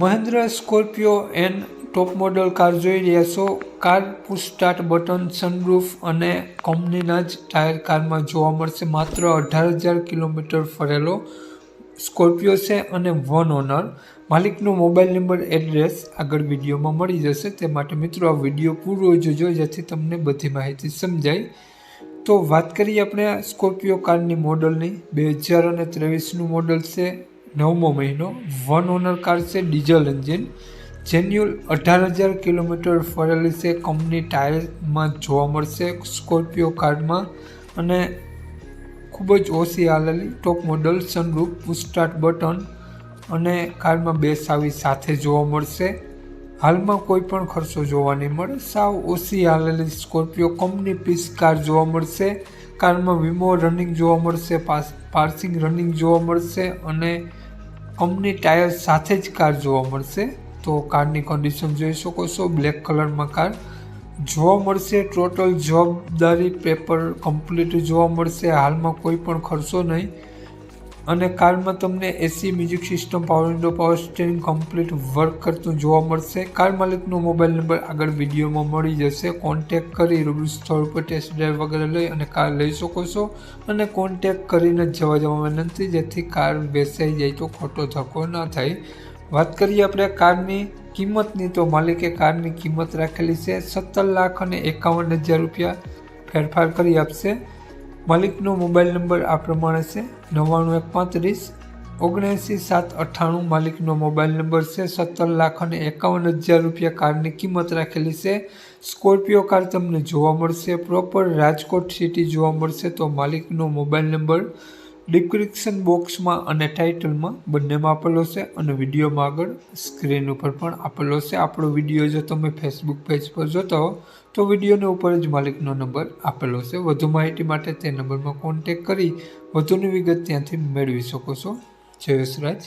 Mahindra Scorpio N top model car જોઈ રહ્યા છો. Car push start button sunroof અને કંપનીના જ ટાયર કારમાં જોવા મળશે. માત્ર અઢાર હજાર કિલોમીટર ફરેલો સ્કોર્પિયો છે અને વન ઓનર. માલિકનો મોબાઈલ નંબર, એડ્રેસ આગળ વિડીયોમાં મળી જશે. તે માટે મિત્રો, આ વીડિયો પૂરો જોજો, જેથી તમને બધી માહિતી સમજાય. તો વાત કરીએ આપણે સ્કોર્પિયો કારની મોડલની. બે હજાર અને ત્રેવીસનું મોડલ છે. નવમો મહિનો, વન ઓનર કાર છે ડીઝલ એન્જિન. જેન્યુઅલ અઢાર હજાર કિલોમીટર ફરેલી છે. કંપની ટાયરમાં જોવા મળશે સ્કોર્પિયો કારમાં અને ખૂબ જ ઓછી હાલેલી top model sunroof push start button અને કારમાં બે સાવી સાથે જોવા મળશે. હાલમાં કોઈ પણ ખર્ચો જોવા નહીં મળે. સાવ ઓછી હાલેલી સ્કોર્પિયો કંપની પીસ કાર જોવા મળશે. કારમાં વીમો રનિંગ જોવા મળશે પાર્સિંગ રનિંગ જોવા મળશે અને કંપની ટાયર સાથે જ કાર જોવા મળશે. તો કારની કન્ડિશન જોઈ શકો છો. બ્લેક કલરમાં કાર જોવા મળશે. ટોટલ જવાબદારી પેપર કમ્પ્લીટ જોવા મળશે. હાલમાં કોઈ પણ ખર્ચો નહીં. અને કારમાં તમને AC music system power window power steering complete work કરતું જોવા મળશે. કાર માલિકનો મોબાઈલ નંબર આગળ વિડીયોમાં મળી જશે. કોન્ટેક કરી રૂબરૂ સ્થળ પર ટેસ્ટ ડ્રાઈવ વગેરે લઈ અને કાર લઈ શકો છો. અને કોન્ટેક કરીને જવા જવા વિનંતી, જેથી કાર બેસાઈ જાય તો ખોટો ધક્કો ન થાય. વાત કરીએ આપણે કારની કિંમતની, તો માલિકે કારની કિંમત રાખેલી છે. સત્તર લાખ અને એકાવન હજાર રૂપિયા ફેરફાર કરી આપશે. માલિકનો મોબાઈલ નંબર આ પ્રમાણે છે, નવ્વાણું એક પાંત્રીસ ઓગણએંસી સાત અઠ્ઠાણું. માલિકનો મોબાઈલ નંબર છે, સત્તર લાખ અને એકાવન હજાર રૂપિયા. કારની કિંમત રાખેલી છે. સ્કોર્પિયો કાર તમને જોવા મળશે. પ્રોપર રાજકોટ સિટી જોવા મળશે તો માલિકનો મોબાઈલ નંબર ડિસ્ક્રિપ્શન બોક્સમાં અને ટાઇટલમાં બંનેમાં આપેલો છે અને વિડીયોમાં આગળ સ્ક્રીન ઉપર પણ આપેલો છે. આપણો વીડિયો જો તમે ફેસબુક પેજ પર જોતા હો, તો વિડીયોને ઉપર જ માલિકનો નંબર આપેલો છે. વધુ માહિતી માટે તે નંબરમાં કોન્ટેક કરી વધુની વિગત ત્યાંથી મેળવી શકો છો. જય વસરાજ